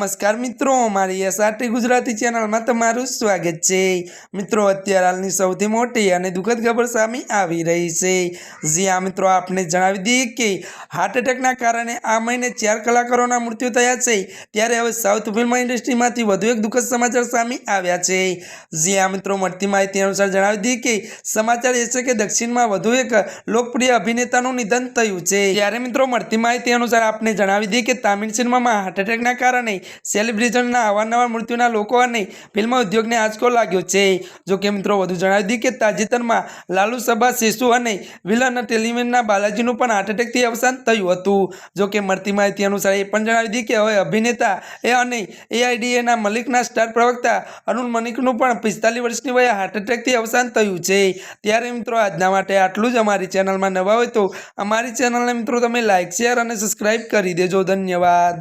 નમસ્કાર મિત્રો, મારી એસઆરટી ગુજરાતી ચેનલમાં તમારું સ્વાગત છે. મિત્રો, અત્યારે હાલની સૌથી મોટી અને દુઃખદ ખબર સામે આવી રહી છે. જ્યાં મિત્રો, આપને જણાવી દઈએ કે હાર્ટ એટેકના કારણે આ મહિને ચાર કલાકારોના મૃત્યુ થયા છે. ત્યારે હવે સાઉથ ફિલ્મ ઇન્ડસ્ટ્રીમાંથી વધુ એક દુઃખદ સમાચાર સામે આવ્યા છે. જ્યાં મિત્રો, મળતી માહિતી અનુસાર જણાવી દઈએ કે સમાચાર એ છે કે દક્ષિણમાં વધુ એક લોકપ્રિય અભિનેતાનું નિધન થયું છે. ત્યારે મિત્રો, મળતી માહિતી અનુસાર આપને જણાવી દઈએ કે તામિલ સિનેમામાં હાર્ટ એટેકના કારણે સેલિબ્રિટીના અવારનવાર મૃત્યુના લોકો અને ફિલ્મ ઉદ્યોગને આંચકો લાગ્યો છે. જો કે મિત્રો, વધુ જણાવી દીધું કે તાજેતરમાં લાલુ સભા શિશુ અને વિલન ટેલિવિઝનના બાલાજીનું પણ હાર્ટ એટેકથી અવસાન થયું હતું. જો કે મળતી માહિતી અનુસાર એ પણ જણાવી દીધી કે હવે અભિનેતા એ અને એઆઈડીએના મલિકના સ્ટાર પ્રવક્તા અરુણ મલિકનું પણ પિસ્તાલીસ વર્ષની વયે હાર્ટ એટેકથી અવસાન થયું છે. ત્યારે મિત્રો, આજના માટે આટલું જ. અમારી ચેનલમાં નવા હોય તો અમારી ચેનલને મિત્રો તમે લાઇક શેર અને સબસ્ક્રાઈબ કરી દેજો. ધન્યવાદ.